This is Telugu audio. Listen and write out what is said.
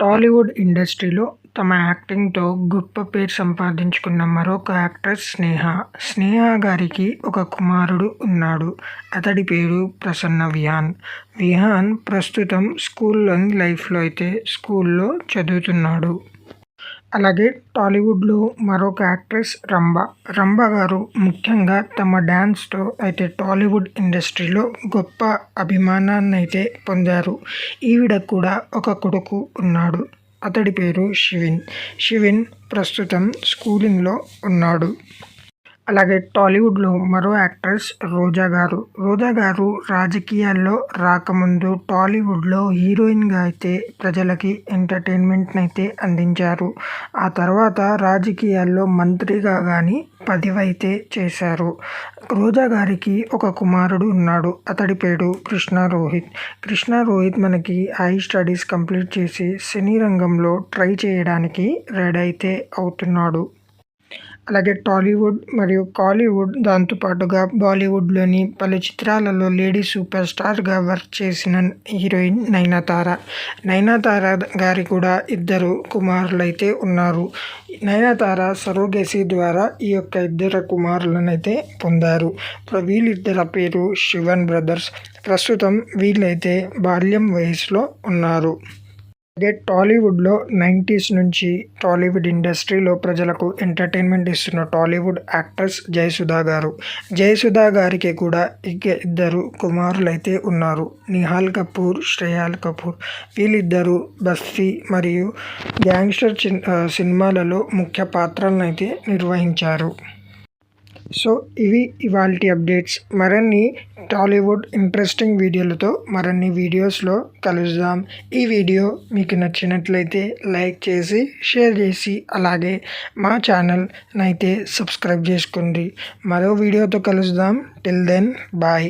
టాలీవుడ్ ఇండస్ట్రీలో తమ యాక్టింగ్తో గొప్ప పేరు సంపాదించుకున్న మరొక యాక్ట్రెస్ స్నేహ. స్నేహ గారికి ఒక కుమారుడు ఉన్నాడు. అతడి పేరు ప్రసన్న విహాన్ విహాన్ ప్రస్తుతం స్కూల్లో లైఫ్లో అయితే స్కూల్లో చదువుతున్నాడు. అలాగే టాలీవుడ్లో మరొక యాక్ట్రెస్ రంభ. రంభ గారు ముఖ్యంగా తమ డ్యాన్స్తో అయితే టాలీవుడ్ ఇండస్ట్రీలో గొప్ప అభిమానాన్ని అయితే పొందారు. ఈవిడ కూడా ఒక కొడుకు ఉన్నాడు. అతడి పేరు శివిన్. శివిన్ ప్రస్తుతం స్కూలింగ్లో ఉన్నాడు. అలాగే టాలీవుడ్లో మరో యాక్ట్రెస్ రోజా గారు. రోజా గారు రాజకీయాల్లో రాకముందు టాలీవుడ్లో హీరోయిన్గా అయితే ప్రజలకి ఎంటర్టైన్మెంట్ని అయితే అందించారు. ఆ తర్వాత రాజకీయాల్లో మంత్రిగా కానీ పదివైతే చేశారు. రోజా గారికి ఒక కుమారుడు ఉన్నాడు. అతడి పేరు కృష్ణ రోహిత్. కృష్ణ రోహిత్ మనకి హై స్టడీస్ కంప్లీట్ చేసి సినీ రంగంలో ట్రై చేయడానికి రెడీ అయితే అవుతున్నాడు. అలాగే టాలీవుడ్ మరియు కాలీవుడ్ దాంతోపాటుగా బాలీవుడ్లోని పలు చిత్రాలలో లేడీ సూపర్ స్టార్గా వర్క్ చేసిన హీరోయిన్ నయనతార. నయనతార గారి కూడా ఇద్దరు కుమారులైతే ఉన్నారు. నయనతార సరోగేసి ద్వారా ఈ యొక్క ఇద్దరు కుమారులనైతే పొందారు. వీళ్ళిద్దరి పేరు శివన్ బ్రదర్స్. ప్రస్తుతం వీళ్ళైతే బాల్యం వయసులో ఉన్నారు. అలాగే టాలీవుడ్లో నైంటీస్ నుంచి టాలీవుడ్ ఇండస్ట్రీలో ప్రజలకు ఎంటర్టైన్మెంట్ ఇస్తున్న టాలీవుడ్ యాక్ట్రెస్ జయసుధా గారు. జయసుధా గారికి కూడా ఇక ఇద్దరు కుమారులు అయితే ఉన్నారు. నిహాల్ కపూర్ శ్రేయాల్ కపూర్. వీళ్ళిద్దరూ బస్సీ మరియు గ్యాంగ్స్టర్ సినిమాలలో ముఖ్య పాత్రలను అయితే నిర్వహించారు. సో ఇవి ఇవాళ అప్డేట్స్. మరిన్ని టాలీవుడ్ ఇంట్రెస్టింగ్ వీడియోలతో మరిన్ని వీడియోస్లో కలుద్దాం. ఈ వీడియో మీకు నచ్చినట్లయితే లైక్ చేసి షేర్ చేసి అలాగే మా ఛానల్నైతే అయితే సబ్స్క్రైబ్ చేసుకోండి. మరో వీడియోతో కలుద్దాం. Till then bye.